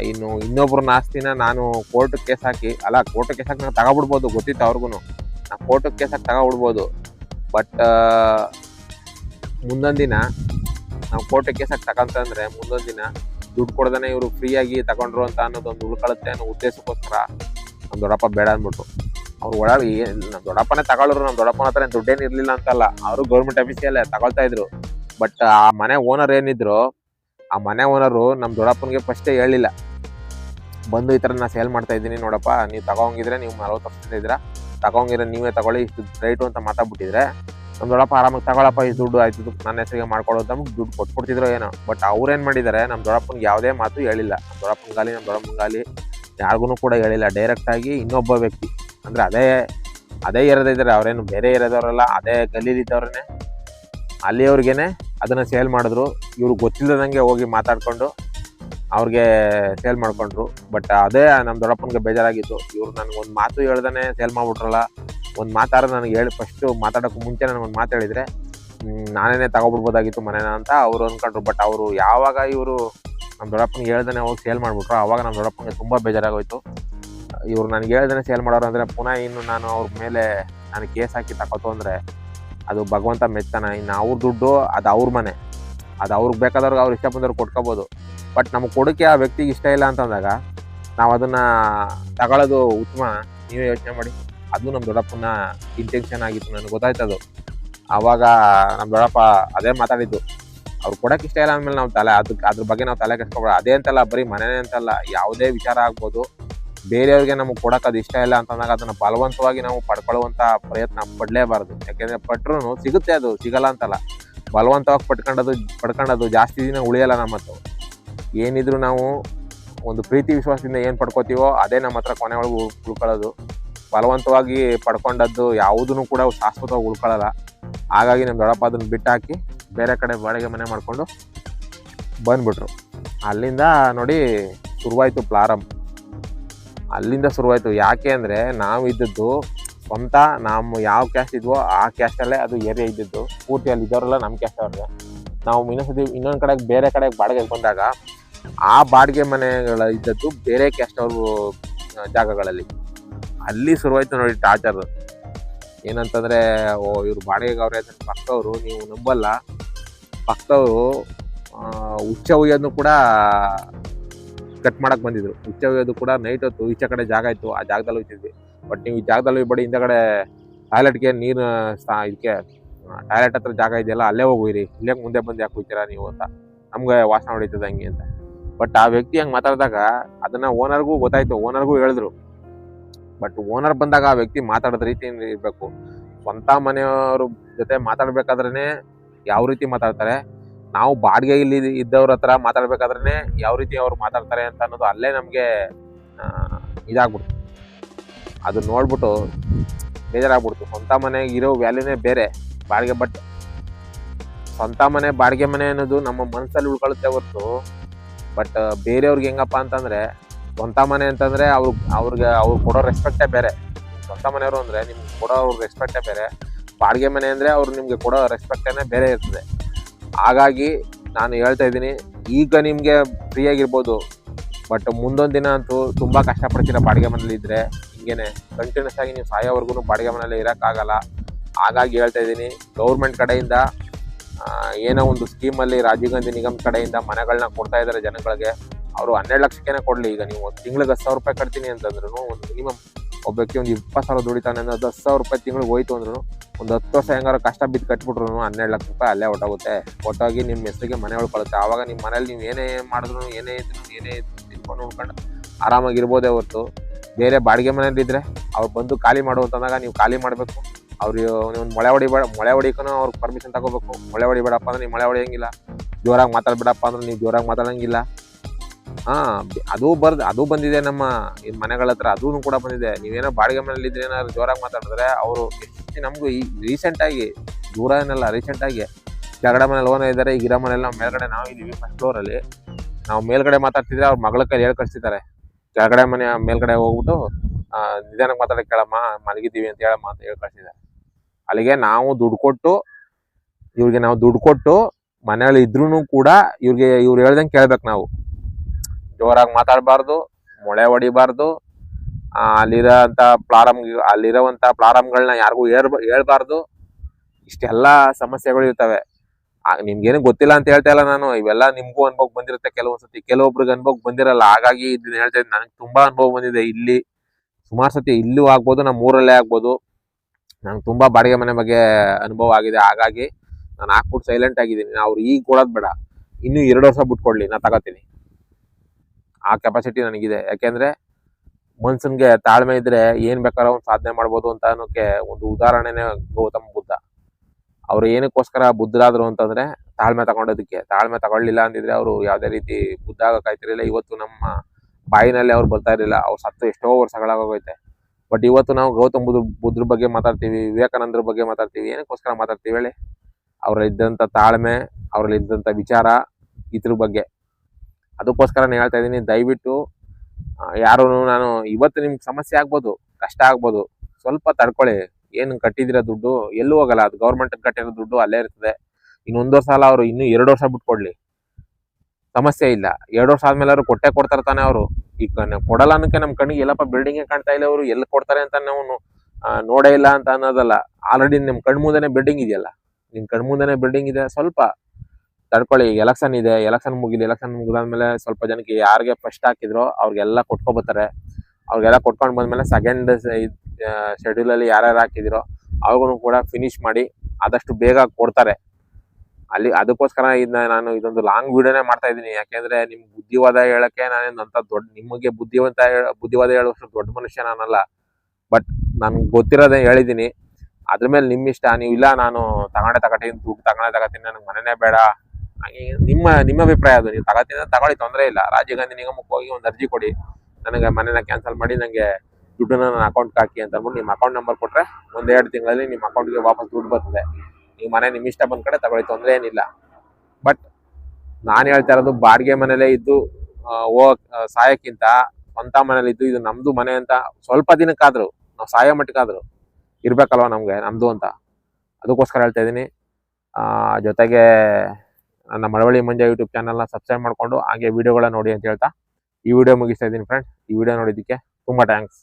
ಇನ್ನು ಇನ್ನೊಬ್ರನ್ನ ಆಸ್ತಿನ ನಾನು ಕೋರ್ಟ್ ಕೇಸ್ ಹಾಕಿ, ಅಲ್ಲ ಕೋರ್ಟ್ ಕೇಸ್ ಹಾಕಿ ನಾನು ತಗೊಬಿಡ್ಬೋದು, ಗೊತ್ತಿತ್ತು ಅವ್ರಿಗೂ ನಾ ಕೋರ್ಟ್ ಕೇಸ್ ಹಾಕಿ ತಗೊಬಿಡ್ಬೋದು. ಬಟ್ ಮುಂದೊಂದು ದಿನ ನಾವು ಕೋರ್ಟ್ ಕೇಸ್ ಹಾಕಿ ತಗೊಂತಂದ್ರೆ ಮುಂದೊಂದು ದಿನ ದುಡ್ಡು ಕೊಡ್ದೇ ಇವರು ಫ್ರೀಯಾಗಿ ತಗೊಂಡ್ರು ಅಂತ ಅನ್ನೋದೊಂದು ಉಳ್ಕೊಳ್ಳುತ್ತೆ ಅನ್ನೋ ಉದ್ದೇಶಕ್ಕೋಸ್ಕರ ನಮ್ಮ ದೊಡ್ಡಪ್ಪ ಬೇಡ ಅಂದ್ಬಿಟ್ಟು ಅವ್ರು ಒಳಗೆ ನಮ್ಮ ದೊಡ್ಡಪ್ಪನೇ ತಗೊಳ್ಳೋರು ನಮ್ಮ ದೊಡ್ಡಪ್ಪನ ಹತ್ರ ದುಡ್ಡೇನು ಇರಲಿಲ್ಲ ಅಂತಲ್ಲ, ಅವರು ಗೌರ್ಮೆಂಟ್ ಆಫೀಸಿಯಲ್ಲೇ ತಗೊಳ್ತಾ ಇದ್ರು. ಬಟ್ ಆ ಮನೆ ಓನರ್ ಏನಿದ್ರು, ಆ ಮನೆ ಓನರು ನಮ್ಮ ದೊಡ್ಡಪ್ಪನಿಗೆ ಫಸ್ಟೇ ಹೇಳಿಲ್ಲ. ಬಂದು ಈ ಥರ ನಾ ಸೇಲ್ ಮಾಡ್ತಾ ಇದ್ದೀನಿ ನೋಡಪ್ಪ, ನೀವು ತಗೊಂಗಿದ್ರೆ ನೀವು ನಲ್ವತ್ತು ಪರ್ಸೆಂಟ್ ಇದ್ದೀರಾ? ತಗೊಂಗಿದ್ರೆ ನೀವೇ ತಗೊಳ್ಳಿ, ಇಷ್ಟು ರೈಟು ಅಂತ ಮಾತಾಡ್ಬಿಟ್ಟಿದ್ರೆ ನಮ್ಮ ದೊಡ್ಡಪ್ಪ ಆರಾಮಾಗಿ ತಗೊಳಪ್ಪ, ಈ ದುಡ್ಡು ಆಯ್ತು ನನ್ನ ಹೆಸರಿಗೆ ಮಾಡ್ಕೊಳ್ಳೋದು ನಮ್ಗೆ ದುಡ್ಡು ಕೊಟ್ಬಿಡ್ತಿದ್ರು ಏನೋ. ಬಟ್ ಅವ್ರೇನು ಮಾಡಿದ್ದಾರೆ ನಮ್ಮ ದೊಡ್ಡಪ್ಪನಿಗೆ ಯಾವುದೇ ಮಾತು ಹೇಳಿಲ್ಲ. ನಮ್ಮ ದೊಡ್ಡಪ್ಪನಿಗಾಲಿ ನಮ್ಮ ಗಾಲಿ ಯಾರಿಗೂ ಕೂಡ ಹೇಳಿಲ್ಲ. ಡೈರೆಕ್ಟಾಗಿ ಇನ್ನೊಬ್ಬ ವ್ಯಕ್ತಿ. ಅಂದ್ರೆ ಅದೇ ಅದೇ ಇರೋದಿದ್ದಾರೆ ಅವ್ರೇನು ಬೇರೆ ಇರೋದವರಲ್ಲ ಅದೇ ಗಲ್ಲಿಲಿದ್ದವ್ರನ್ನೇ ಅಲ್ಲಿಯವ್ರಿಗೇನೆ ಅದನ್ನ ಸೇಲ್ ಮಾಡಿದ್ರು. ಇವ್ರಿಗೆ ಗೊತ್ತಿಲ್ಲದಂಗೆ ಹೋಗಿ ಮಾತಾಡ್ಕೊಂಡು ಅವ್ರಿಗೆ ಸೇಲ್ ಮಾಡ್ಕೊಂಡ್ರು. ಬಟ್ ಅದೇ ನಮ್ಮ ದೊಡ್ಡಪ್ಪನಿಗೆ ಬೇಜಾರಾಗಿತ್ತು. ಇವ್ರು ಒಂದು ಮಾತು ಹೇಳ್ದಾನೆ ಸೇಲ್ ಮಾಡ್ಬಿಟ್ರಲ್ಲ. ಒಂದು ಮಾತಾಡೋ ನನಗೆ ಹೇಳಿ ಫಸ್ಟು ಮಾತಾಡೋಕ್ಕೂ ಮುಂಚೆ ನನಗೆ ಒಂದು ಮಾತು ಹೇಳಿದರೆ ನಾನೇನೆ ತಗೊಬಿಡ್ಬೋದಾಗಿತ್ತು ಮನೇನ ಅಂತ ಅವರು ಅಂದ್ಕೊಂಡ್ರು ಬಟ್ ಅವರು ಯಾವಾಗ ಇವರು ನಮ್ಮ ದೊಡ್ಡಪ್ಪನಿಗೆ ಹೇಳ್ದಾನೆ ಹೋಗಿ ಸೇಲ್ ಮಾಡಿಬಿಟ್ರು ಆವಾಗ ನಮ್ಮ ದೊಡ್ಡಪ್ಪನಿಗೆ ತುಂಬ ಬೇಜಾರಾಗೋಯ್ತು. ಇವ್ರು ನನಗೆ ಹೇಳ್ದಾನೆ ಸೇಲ್ ಮಾಡೋರು ಅಂದರೆ ಪುನಃ ಇನ್ನು ನಾನು ಅವ್ರ ಮೇಲೆ ನಾನು ಕೇಸ್ ಹಾಕಿ ತಗೋತು ಅಂದರೆ ಅದು ಭಗವಂತ ಮೆಚ್ಚನ ಇನ್ನು ಅವ್ರ ದುಡ್ಡು ಅದು ಅವ್ರ ಮನೆ. ಅದು ಅವ್ರಿಗೆ ಬೇಕಾದವ್ರಿಗೆ ಅವ್ರು ಇಷ್ಟ ಬಂದವ್ರು ಕೊಟ್ಕೋಬೋದು. ಬಟ್ ನಮ್ಗೆ ಕೊಡೋಕ್ಕೆ ಆ ವ್ಯಕ್ತಿಗೆ ಇಷ್ಟ ಇಲ್ಲ ಅಂತಂದಾಗ ನಾವು ಅದನ್ನು ತಗೊಳ್ಳೋದು ಉತ್ತಮ. ನೀವೇ ಯೋಚನೆ ಮಾಡಿ. ಅದು ನಮ್ಮ ದೊಡ್ಡಪ್ಪನ ಇಂಟೆನ್ಷನ್ ಆಗಿತ್ತು ನನಗೆ ಗೊತ್ತಾಯ್ತದು. ಆವಾಗ ನಮ್ಮ ದೊಡ್ಡಪ್ಪ ಅದೇ ಮಾತಾಡಿದ್ದು. ಅವ್ರು ಕೊಡಕ್ಕೆ ಇಷ್ಟ ಇಲ್ಲ ಅಂದಮೇಲೆ ನಾವು ತಲೆ ಅದಕ್ಕೆ ಅದ್ರ ಬಗ್ಗೆ ನಾವು ತಲೆ ಕೆಡ್ಸ್ಕೊಬೇಡ. ಅದೇ ಅಂತಲ್ಲ, ಬರೀ ಮನೆನೇ ಅಂತಲ್ಲ. ಯಾವುದೇ ವಿಚಾರ ಆಗ್ಬೋದು. ಬೇರೆಯವ್ರಿಗೆ ನಮಗೆ ಅದು ಇಷ್ಟ ಇಲ್ಲ ಅಂತಂದಾಗ ಅದನ್ನು ಬಲವಂತವಾಗಿ ನಾವು ಪಡ್ಕೊಳ್ಳುವಂಥ ಪ್ರಯತ್ನ ಪಡಲೇಬಾರ್ದು. ಯಾಕೆಂದರೆ ಪಟ್ರು ಸಿಗುತ್ತೆ ಅದು, ಸಿಗಲ್ಲ ಅಂತಲ್ಲ. ಬಲವಂತವಾಗಿ ಪಡ್ಕೊಂಡದು ಪಡ್ಕೊಂಡದು ಜಾಸ್ತಿ ದಿನ ಉಳಿಯಲ್ಲ ನಮ್ಮ ಹತ್ರ ಏನಿದ್ರು ನಾವು ಒಂದು ಪ್ರೀತಿ ವಿಶ್ವಾಸದಿಂದ ಏನು ಪಡ್ಕೋತೀವೋ ಅದೇ ನಮ್ಮ ಹತ್ರ ಕೊನೆಯೊಳಗೆ ಉಳ್ಕೊಳ್ಳೋದು. ಬಲವಂತವಾಗಿ ಪಡ್ಕೊಂಡದ್ದು ಯಾವುದನ್ನು ಕೂಡ ಶಾಶ್ವತವಾಗಿ ಉಳ್ಕೊಳ್ಳಲ್ಲ. ಹಾಗಾಗಿ ನಮ್ಮ ದೊಡ್ಡಪ್ಪ ಅದನ್ನು ಬಿಟ್ಟಾಕಿ ಬೇರೆ ಕಡೆ ಬಾಡಿಗೆ ಮನೆ ಮಾಡಿಕೊಂಡು ಬಂದ್ಬಿಟ್ರು. ಅಲ್ಲಿಂದ ನೋಡಿ ಶುರುವಾಯಿತು ಪ್ರಾರಂಭ. ಅಲ್ಲಿಂದ ಶುರುವಾಯಿತು. ಯಾಕೆ ಅಂದರೆ ನಾವು ಇದ್ದದ್ದು ಸ್ವಂತ, ನಮ್ಮ ಯಾವ ಕ್ಯಾಸ್ಟ್ ಇದ್ವೋ ಆ ಕ್ಯಾಸ್ಟಲ್ಲೇ ಅದು ಏರಿಯಾ ಇದ್ದಿದ್ದು. ಪೂರ್ತಿ ಅಲ್ಲಿ ಇದ್ದವರೆಲ್ಲ ನಮ್ಮ ಕ್ಯಾಸ್ಟ್ ಅವ್ರಿಗೆ ನಾವು ಇನ್ನೊಂದ್ಸತಿ ಇನ್ನೊಂದು ಕಡೆಗೆ, ಬೇರೆ ಕಡೆಗೆ ಬಾಡಿಗೆಗೆ ಬಂದಾಗ ಆ ಬಾಡಿಗೆ ಮನೆಗಳ ಇದ್ದದ್ದು ಬೇರೆ ಕ್ಯಾಸ್ಟ್ ಜಾಗಗಳಲ್ಲಿ. ಅಲ್ಲಿ ಶುರುವಾಯಿತು ನೋಡಿ ಟಾರ್ಚರ್ ಏನಂತಂದರೆ, ಓ, ಇವ್ರು ಬಾಡಿಗೆಗೆ ಅವ್ರೆ ಅಂತ ಪಕ್ಕವರು, ನೀವು ನಂಬಲ್ಲ. ಪಕ್ಕವರು ಹುಚ್ಚ ಹುಯ್ಯೋದನ್ನು ಕೂಡ ಕಟ್ ಮಾಡಕ್ ಬಂದಿದ್ರು. ಉಚ್ಚ ಒಯ್ಯೋದು ಕೂಡ ನೈಟ್ ಹೊತ್ತು ಈಚೆ ಕಡೆ ಜಾಗ ಇತ್ತು, ಆ ಜಾಗದಲ್ಲಿ ಹೋಗ್ತಿದ್ವಿ ಬಟ್ ನೀವು ಈ ಜಾಗದಲ್ಲಿ ಹೋಗ್ಬೇಡಿ ಕಡೆ ಟಾಯ್ಲೆಟ್ಗೆ ನೀರು ಇದಕ್ಕೆ ಟಾಯ್ಲೆಟ್ ಹತ್ರ ಜಾಗ ಇದೆಯಲ್ಲ, ಅಲ್ಲೇ ಹೋಗಿರಿ ಇಲ್ಲೇ ಮುಂದೆ ಬಂದು ಯಾಕೆ ಹೋಗ್ತೀರಾ ನೀವು ಅಂತ. ನಮ್ಗೆ ವಾಸನೆ ಹೊಡಿತದೆ ಹಂಗೆ ಅಂತ. ಬಟ್ ಆ ವ್ಯಕ್ತಿ ಹಂಗೆ ಮಾತಾಡಿದಾಗ ಅದನ್ನ ಓನರ್ಗೂ ಗೊತ್ತಾಯ್ತು. ಓನರ್ಗೂ ಹೇಳಿದ್ರು. ಬಟ್ ಓನರ್ ಬಂದಾಗ ಆ ವ್ಯಕ್ತಿ ಮಾತಾಡೋದ ರೀತಿ ಇರಬೇಕು. ಸ್ವಂತ ಮನೆಯವ್ರ ಜೊತೆ ಮಾತಾಡ್ಬೇಕಾದ್ರೇನೆ ಯಾವ ರೀತಿ ಮಾತಾಡ್ತಾರೆ? ನಾವು ಬಾಡಿಗೆ ಇಲ್ಲಿ ಇದ್ದವ್ರ ಹತ್ರ ಮಾತಾಡ್ಬೇಕಾದ್ರೆ ಯಾವ ರೀತಿ ಅವ್ರು ಮಾತಾಡ್ತಾರೆ ಅಂತ ಅನ್ನೋದು ಅಲ್ಲೇ ನಮಗೆ ಇದಾಗ್ಬಿಡ್ತು. ಅದು ನೋಡ್ಬಿಟ್ಟು ಬೇಜಾರಾಗ್ಬಿಡ್ತು. ಸ್ವಂತ ಮನೆಗೆ ಇರೋ ವ್ಯಾಲ್ಯೂನೇ ಬೇರೆ, ಬಾಡಿಗೆ ಬಟ್ ಸ್ವಂತ ಮನೆ, ಬಾಡಿಗೆ ಮನೆ ಅನ್ನೋದು ನಮ್ಮ ಮನಸ್ಸಲ್ಲಿ ಉಳ್ಕೊಳ್ಳುತ್ತೆ ಹೊರತು. ಬಟ್, ಬೇರೆಯವ್ರಿಗೆ ಹೆಂಗಪ್ಪ ಅಂತಂದರೆ, ಸ್ವಂತ ಮನೆ ಅಂತಂದರೆ ಅವ್ರು, ಅವ್ರಿಗೆ, ಅವ್ರು ಕೊಡೋ ರೆಸ್ಪೆಕ್ಟೇ ಬೇರೆ. ಸ್ವಂತ ಮನೆಯವರು ಅಂದರೆ ನಿಮ್ಗೆ ಕೊಡೋ ಅವ್ರ ರೆಸ್ಪೆಕ್ಟೇ ಬೇರೆ. ಬಾಡಿಗೆ ಮನೆ ಅಂದರೆ ಅವ್ರು ನಿಮಗೆ ಕೊಡೋ ರೆಸ್ಪೆಕ್ಟೇ ಬೇರೆ ಇರ್ತದೆ. ಹಾಗಾಗಿ ನಾನು ಹೇಳ್ತಾ ಇದ್ದೀನಿ, ಈಗ ನಿಮಗೆ ಫ್ರೀ ಆಗಿರ್ಬೋದು ಬಟ್ ಮುಂದೊಂದು ದಿನ ಅಂತೂ ತುಂಬ ಕಷ್ಟಪಡ್ತೀರ ಬಾಡಿಗೆ ಮನೇಲಿ ಇದ್ದರೆ ಹಿಂಗೇನೆ ಕಂಟಿನ್ಯೂಸ್ ಆಗಿ ನೀವು ಸಾಯೋವರೆಗೂ ಬಾಡಿಗೆ ಮನೇಲಿ ಇರೋಕ್ಕಾಗಲ್ಲ. ಹಾಗಾಗಿ ಹೇಳ್ತಾ ಇದ್ದೀನಿ ಗೌರ್ಮೆಂಟ್ ಕಡೆಯಿಂದ ಏನೋ ಒಂದು ಸ್ಕೀಮಲ್ಲಿ ರಾಜೀವ್ ಗಾಂಧಿ ನಿಗಮ್ ಕಡೆಯಿಂದ ಮನೆಗಳನ್ನ ಕೊಡ್ತಾ ಇದ್ದಾರೆ ಜನಗಳಿಗೆ. ಅವರು ಹನ್ನೆರಡು ಲಕ್ಷಕ್ಕೇನೆ ಕೊಡಲಿ, ಈಗ ನೀವು ತಿಂಗಳಿಗೆ ಹತ್ತು ಸಾವಿರ ರೂಪಾಯಿ ಕಟ್ತೀನಿ ಅಂತಂದ್ರೂ ಒಂದು ಮಿನಿಮಮ್ ಒಬ್ಬಕ್ಕೆ ಒಂದು ಇಪ್ಪತ್ತು ಸಾವಿರ ದುಡಿತಾನೆ ಅಂದ್ರೆ ಹತ್ತು ಸಾವಿರ ರೂಪಾಯಿ ತಿಂಗಳಿಗೆ ಹೋಯ್ತು ಅಂದ್ರು ಒಂದು ಹತ್ತು ವರ್ಷ ಹೆಂಗಾರ ಕಷ್ಟ ಬಿದ್ದು ಕಟ್ಬಿಟ್ರು ಹನ್ನೆರಡು ಲಕ್ಷ ರೂಪಾಯಿ ಅಲ್ಲೇ ಹೊಟ್ಟೋಗುತ್ತೆ ಒಟ್ಟಾಗಿ ನಿಮ್ಮ ಹೆಸರಿಗೆ ಮನೆ ಉಳ್ಕೊಳ್ಳುತ್ತೆ ಆವಾಗ ನಿಮ್ಮ ಮನೇಲಿ ನೀವು ಏನೇ ಮಾಡಿದ್ರು, ಏನೇ ಇದ್ರು, ಏನೇ ತಿನ್ಕೊಂಡು ಉಳ್ಕೊಂಡು ಆರಾಮಾಗಿರ್ಬೋದೇ ಹೊರತು. ಬೇರೆ ಬಾಡಿಗೆ ಮನೇಲಿ ಇದ್ರೆ ಅವ್ರು ಬಂದು ಖಾಲಿ ಮಾಡು ಅಂತಂದಾಗ ನೀವು ಖಾಲಿ ಮಾಡಬೇಕು. ಅವ್ರು ಒಂದು ಮೊಳೆ ಹೊಡಿಬೇಡ ಮೊಳೆ ಹೊಡಿಕನು ಅವ್ರಿಗೆ ಪರ್ಮಿಷನ್ ತಗೋಬೇಕು. ಮೊಳೆ ಹೊಡಿಬೇಡಪ್ಪ ಅಂದ್ರೆ ನೀವು ಮೊಳೆ ಹೊಡಿಯಂಗಿಲ್ಲ. ಜೋರಾಗಿ ಮಾತಾಡ್ಬೇಡಪ್ಪ ಅಂದ್ರೆ ನೀವು ಜೋರಾಗಿ ಮಾತಾಡಂಗಿಲ್ಲ. ಹಾ ಅದು ಬರ್ದು, ಅದು ಬಂದಿದೆ ನಮ್ಮ ಮನೆಗಳ ಹತ್ರ ಅದೂ ಕೂಡ ಬಂದಿದೆ. ನೀವೇನೋ ಬಾಡಿಗೆ ಮನೇಲಿ ಇದ್ರೆ ಏನಾದ್ರು ಜೋರಾಗಿ ಮಾತಾಡಿದ್ರೆ ಅವರು ನಮಗೂ ಈ ರೀಸೆಂಟ್ ಆಗಿ, ದೂರ ಏನಲ್ಲ ರೀಸೆಂಟ್ ಆಗಿ ಕೆಳಗಡೆ ಮನೇಲಿ ಓನರ್ ಇದ್ದಾರೆ ಈ ಗಿಡ ಮನೇಲಿ ನಾವು ಮೇಲ್ಗಡೆ ನಾವು ಇದೀವಿ ಫಸ್ಟ್ ಫ್ಲೋರ್ ಅಲ್ಲಿ. ನಾವು ಮೇಲ್ಗಡೆ ಮಾತಾಡ್ತಿದ್ರೆ ಅವ್ರ ಮಗಳ ಕೈಲಿ ಹೇಳಿ ಕಳ್ಸಿದ್ದಾರೆ ಕೆಳಗಡೆ ಮನೆ, ಮೇಲ್ಗಡೆ ಹೋಗ್ಬಿಟ್ಟು ನಿಧಾನಕ್ಕೆ ಮಾತಾಡಕ್ಕೆ ಕೇಳಮ್ಮ, ಮಲಗಿದ್ದೀವಿ ಅಂತ ಹೇಳಮ್ಮ ಅಂತ ಹೇಳಿ ಕಳ್ಸಿದ್ದಾರೆ ಅಲ್ಲಿಗೆ ನಾವು ದುಡ್ಡು ಕೊಟ್ಟು, ಇವ್ರಿಗೆ ನಾವು ದುಡ್ಡು ಕೊಟ್ಟು ಮನೆಯಲ್ಲಿ ಇದ್ರೂ ಕೂಡ ಇವ್ರಿಗೆ, ಇವ್ರು ಹೇಳ್ದಂಗೆ ಕೇಳ್ಬೇಕು ನಾವು. ಜೋರಾಗಿ ಮಾತಾಡಬಾರ್ದು, ಮೊಳೆ ಹೊಡಿಬಾರ್ದು. ಅಲ್ಲಿರೋಂಥ ಪ್ರಾರಂಭ ಅಲ್ಲಿರೋವಂಥ ಪ್ಲಾರಮ್ಗಳನ್ನ ಯಾರಿಗೂ ಹೇಳಬಾರದು ಹೇಳ್ಬಾರ್ದು. ಇಷ್ಟೆಲ್ಲ ಸಮಸ್ಯೆಗಳು ಇರ್ತವೆ. ನಿಮಗೆ ನಿಮ್ಗೇನು ಗೊತ್ತಿಲ್ಲ ಅಂತ ಹೇಳ್ತಾ ಇಲ್ಲ ನಾನು. ಇವೆಲ್ಲ ನಿಮಗೂ ಅನುಭವ ಬಂದಿರುತ್ತೆ. ಕೆಲವೊಂದ್ಸತಿ ಕೆಲವೊಬ್ರಿಗೆ ಅನುಭವಕ್ಕೆ ಬಂದಿರಲ್ಲ. ಹಾಗಾಗಿ ಇದನ್ನ ಹೇಳ್ತಾ ಇದ್ದೀನಿ ನನಗೆ ತುಂಬಾ ಅನುಭವ ಬಂದಿದೆ. ಇಲ್ಲಿ ಸುಮಾರು ಸತಿ ಇಲ್ಲೂ ಆಗ್ಬೋದು ನಮ್ಮ ಊರಲ್ಲೇ ಆಗ್ಬೋದು. ನಂಗೆ ತುಂಬಾ ಬಾಡಿಗೆ ಮನೆ ಬಗ್ಗೆ ಅನುಭವ ಆಗಿದೆ. ಹಾಗಾಗಿ ನಾನು ಹಾಕ್ಬಿಟ್ಟು ಸೈಲೆಂಟ್ ಆಗಿದ್ದೀನಿ. ಅವ್ರು ಈಗ ಕೊಡೋದು ಬೇಡ. ಇನ್ನೂ ಎರಡು ವರ್ಷ ಬಿಟ್ಕೊಡ್ಲಿ. ನಾನು ತಗೋತೀನಿ. ಆ ಕೆಪಾಸಿಟಿ ನನಗಿದೆ. ಯಾಕೆಂದ್ರೆ ಮನ್ಸನ್ಗೆ ತಾಳ್ಮೆ ಇದ್ರೆ ಏನ್ ಬೇಕಾದ್ರೂ ಒಂದು ಸಾಧನೆ ಮಾಡ್ಬೋದು ಅಂತ ಅನ್ನೋಕೆ ಒಂದು ಉದಾಹರಣೆನೇ ಗೌತಮ್ ಬುದ್ಧ. ಅವ್ರು ಏನಕ್ಕೋಸ್ಕರ ಬುದ್ಧರಾದ್ರು ಅಂತಂದ್ರೆ ತಾಳ್ಮೆ ತಗೊಂಡೋದಕ್ಕೆ. ತಾಳ್ಮೆ ತಗೊಳ್ಳಿಲ್ಲ ಅಂದಿದ್ರೆ ಅವರು ಯಾವ್ದೇ ರೀತಿ ಬುದ್ಧ ಆಗಕ್ಕಾಯ್ತಿರ್ಲಿಲ್ಲ ಇವತ್ತು ನಮ್ಮ ಬಾಯಿನಲ್ಲಿ ಅವ್ರು ಬರ್ತಾ ಇರಲಿಲ್ಲ. ಅವ್ರು ಸತ್ತು ಎಷ್ಟೋ ವರ್ಷಗಳಾಗೋಗೈತೆ. ಬಟ್ ಇವತ್ತು ನಾವು ಗೌತಮ್ ಬುದ್ಧ ಬುದ್ಧರ ಬಗ್ಗೆ ಮಾತಾಡ್ತೀವಿ, ವಿವೇಕಾನಂದರ ಬಗ್ಗೆ ಮಾತಾಡ್ತೀವಿ, ಏನಕ್ಕೋಸ್ಕರ ಮಾತಾಡ್ತೀವಿ ಹೇಳಿ? ಅವ್ರಲ್ಲಿ ಇದ್ದಂಥ ತಾಳ್ಮೆ ಅವರಲ್ಲಿ ಇದ್ದಂಥ ವಿಚಾರ ಇದ್ರ ಬಗ್ಗೆ. ಅದಕ್ಕೋಸ್ಕರ ನಾನು ಹೇಳ್ತಾ ಇದ್ದೀನಿ, ದಯವಿಟ್ಟು ಯಾರು ನಾನು ಇವತ್ತು ನಿಮ್ಗೆ ಸಮಸ್ಯೆ ಆಗ್ಬೋದು, ಕಷ್ಟ ಆಗ್ಬೋದು, ಸ್ವಲ್ಪ ತಡ್ಕೊಳ್ಳಿ. ಏನು ಕಟ್ಟಿದಿರೋ ದುಡ್ಡು? ಎಲ್ಲೂ ಹೋಗಲ್ಲ. ಅದು ಗೌರ್ಮೆಂಟ್ ಕಟ್ಟಿರೋ ದುಡ್ಡು ಅಲ್ಲೇ ಇರ್ತದೆ. ಇನ್ನೊಂದು ವರ್ಷ ಅಲ್ಲ ಅವರು, ಇನ್ನೂ ಎರಡು ವರ್ಷ ಬಿಟ್ಕೊಡ್ಲಿ. ಸಮಸ್ಯೆ ಇಲ್ಲ. ಎರಡು ವರ್ಷ ಆದ್ಮೇಲೆ ಅವರು ಕೊಟ್ಟೆ ಕೊಡ್ತಾರೆ ತಾನೆ ಅವರು. ಈಗ ಕೊಡಲ್ಲ ಅನ್ನಕ್ಕೆ ನಮ್ಮ ಕಣ್ಣಿಗೆ ಎಲ್ಲಪ್ಪ ಬಿಲ್ಡಿಂಗ್ ಕಾಣ್ತಾ ಇಲ್ಲ ಅವರು, ಎಲ್ಲಿ ಕೊಡ್ತಾರೆ ಅಂತ ನಾವು ನೋಡೇ ಇಲ್ಲ ಅಂತ ಅನ್ನೋದಲ್ಲ. ಆಲ್ರೆಡಿ ನಿಮ್ಮ ಕಣ್ ಮುಂದೆನೆ ಬಿಲ್ಡಿಂಗ್ ಇದೆಯಲ್ಲ. ನಿಮ್ಮ ಕಣ್ಣ ಮುಂದೆನೆ ಬಿಲ್ಡಿಂಗ್ ಇದೆ. ಸ್ವಲ್ಪ ತಡ್ಕೊಳ್ಳಿ ಎಲೆಕ್ಷನ್ ಇದೆ ಎಲೆಕ್ಷನ್ ಮುಗಿದು ಎಲೆಕ್ಷನ್ ಮುಗಿದಾದ್ಮೇಲೆ ಸ್ವಲ್ಪ ಜನಕ್ಕೆ ಯಾರಿಗೆ ಫಸ್ಟ್ ಹಾಕಿದ್ರೋ ಅವ್ರಿಗೆಲ್ಲ ಕೊಟ್ಕೊಬತ್ತಾರೆ. ಅವ್ರಿಗೆಲ್ಲ ಕೊಟ್ಕೊಂಡು ಬಂದ್ಮೇಲೆ ಸೆಕೆಂಡ್ ಶೆಡ್ಯೂಲ್ ಅಲ್ಲಿ ಯಾರ್ಯಾರು ಹಾಕಿದಿರೋ ಅವ್ರಿಗೂ ಕೂಡ ಫಿನಿಶ್ ಮಾಡಿ ಆದಷ್ಟು ಬೇಗ ಕೊಡ್ತಾರೆ. ಅಲ್ಲಿ ಅದಕ್ಕೋಸ್ಕರ ಇದನ್ನ ನಾನು ಇದೊಂದು ಲಾಂಗ್ ವಿಡಿಯೋನೇ ಮಾಡ್ತಾ ಇದ್ದೀನಿ. ಯಾಕೆಂದ್ರೆ ನಿಮ್ ಬುದ್ಧಿವಾದ ಹೇಳಕ್ಕೆ ನಾನೇನು ಅಂತ ದೊಡ್ಡ ನಿಮಗೆ ಬುದ್ಧಿವಂತ ಬುದ್ಧಿವಾದ ಹೇಳುವಷ್ಟು ದೊಡ್ಡ ಮನುಷ್ಯ ನಾನಲ್ಲ. ಬಟ್ ನನ್ಗೆ ಗೊತ್ತಿರೋದೇ ಹೇಳಿದ್ದೀನಿ. ಅದ್ರ ಮೇಲೆ ನಿಮ್ಮ ಇಷ್ಟ ನೀವು ಇಲ್ಲ ನಾನು ತಗೊಂಡೆ ತಗೋತೀನಿ ದುಡ್ಡು ತಗೊಂಡೆ ತಗೋತೀನಿ, ನನಗೆ ಮನೆನೇ ಬೇಡ. ಹಂಗೆ ನಿಮ್ಮ ನಿಮ್ಮ ಅಭಿಪ್ರಾಯ ಅದು. ನೀವು ತಗೋತೀನಿ ತಗೊಳ್ಳಿ ತೊಂದರೆ ಇಲ್ಲ. ರಾಜೀವ್ ಗಾಂಧಿ ನಿಗಮಕ್ಕೆ ಹೋಗಿ ಒಂದು ಅರ್ಜಿ ಕೊಡಿ. ನನಗೆ ಮನೇನ ಕ್ಯಾನ್ಸಲ್ ಮಾಡಿ ನನಗೆ ದುಡ್ಡನ್ನ ನನ್ನ ಅಕೌಂಟ್ಗೆ ಹಾಕಿ ಅಂತ ಅಂದ್ಬಿಟ್ಟು ನಿಮ್ಮ ಅಕೌಂಟ್ ನಂಬರ್ ಕೊಟ್ಟರೆ ಒಂದೆರಡು ತಿಂಗಳಲ್ಲಿ ನಿಮ್ಮ ಅಕೌಂಟ್ಗೆ ವಾಪಸ್ ದುಡ್ಡು ಬರ್ತದೆ. ನೀವು ಮನೆ ನಿಮ್ಮ ಇಷ್ಟ ಬಂದ ಕಡೆ ತಗೊಳ್ಳಿ ತೊಂದರೆ ಏನಿಲ್ಲ. ಬಟ್ ನಾನು ಹೇಳ್ತಾ ಇರೋದು ಬಾಡಿಗೆ ಮನೇಲೇ ಇದ್ದು ಆ, ಸಾಯಕ್ಕಿಂತ ಸ್ವಂತ ಮನೇಲಿ ಇದ್ದು ಇದು ನಮ್ಮದು ಮನೆ ಅಂತ ಸ್ವಲ್ಪ ದಿನಕ್ಕಾದರೂ ನಾವು ಸಾಯೋ ಮಟ್ಟಕ್ಕಾದರೂ ಇರಬೇಕಲ್ವ ನಮಗೆ ನಮ್ಮದು ಅಂತ. ಅದಕ್ಕೋಸ್ಕರ ಹೇಳ್ತಾ ಇದ್ದೀನಿ. ಜೊತೆಗೆ ನನ್ನ ಮಳವಳ್ಳಿ ಮಂಜ ಯೂಟ್ಯೂಬ್ ಚಾನಲ್ನ ಸಬ್ಸ್ಕ್ರೈಬ್ ಮಾಡ್ಕೊಂಡು ಹಾಗೆ ವಿಡಿಯೋಗಳ ನೋಡಿ ಅಂತ ಹೇಳ್ತಾ ಈ ವಿಡಿಯೋ ಮುಗಿಸ್ತಾ ಇದ್ದೀನಿ ಫ್ರೆಂಡ್ಸ್ ಈ ವಿಡಿಯೋ ನೋಡಿದ್ದಕ್ಕೆ ತುಂಬಾ ಥ್ಯಾಂಕ್ಸ್